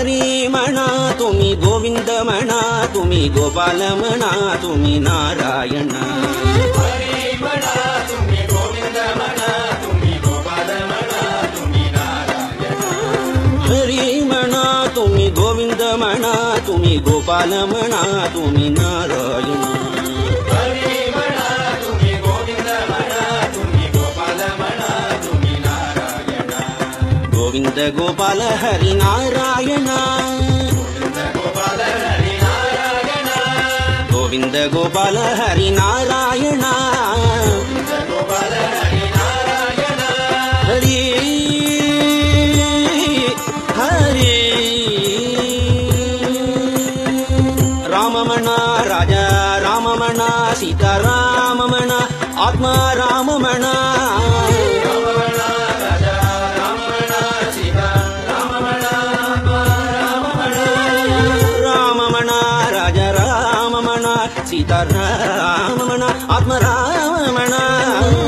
हरी म्हणा तुम्ही गोविंद म्हणा तुम्ही गोपाल म्हणा तुम्ही नारायण हरी म्हणा तुम्ही गोविंद म्हणा तुम्ही गोपाल म्हणा तुम्ही नारायण கோவிந்த கோபால ஹரி நாராயணா. கோவிந்த கோபால ஹரி நாராயணா. ஹரி ஹரி. ராமமணா ராஜா ராமமணா சீதா ராமமணா ஆத்மா ராமமணா राम मना सीता राम आत्म राम मना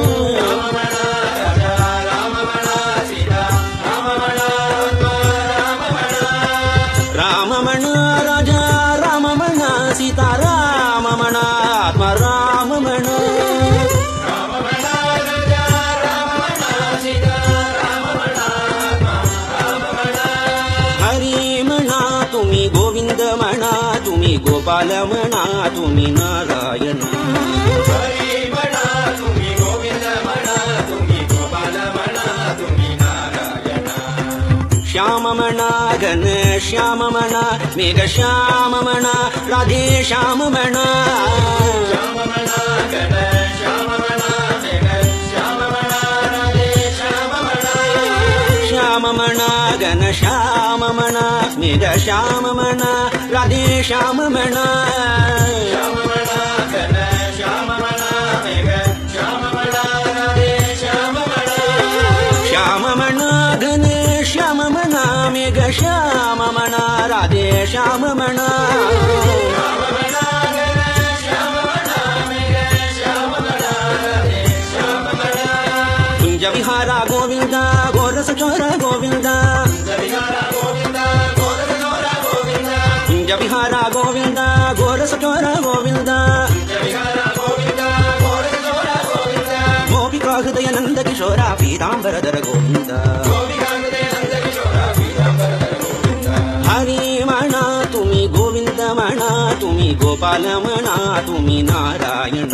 గోపాలవణ తుమి నారాయణ. శ్యామమణ గణ శ్యామమణ మేఘ శ్యామమణ రాధే శ్యామమణ శ్యామమణ గణ శ్యామమణ. ಶ್ರೀಧ ಶ್ಯಾಮಮಣ ರಾಧೇ ಶ್ಯಾಮಮಣ ಶ್ಯಾಮಮಣ ಘನ ಶ್ಯಾಮಮಣ ಮೇಘ ಶ್ಯಾಮಮಣ ರಾಧೇ ಶ್ಯಾಮಮಣ ಕುಂಜ ವಿಹಾರ ಗೋವಿಂದ ಗೋರಸ ಚೋರ ಗೋವಿಂದ ಜವಿಹಾರ ಗೋವಿಂದ ಗೋರಸ ಚೋರ ಗೋವಿಂದ. ಗೋಪಿಕಾ ಹೃದಯ ನಂದ ಕಿಶೋರ ಪೀತಾಂಬರದರ ಗೋವಿಂದ. ಹರಿ ಮಣ, ತುಮಿ ಗೋವಿಂದ ಮಣ, ತುಮಿ ಗೋಪಾಲ ಮಣ, ತುಮಿ ನಾರಾಯಣ.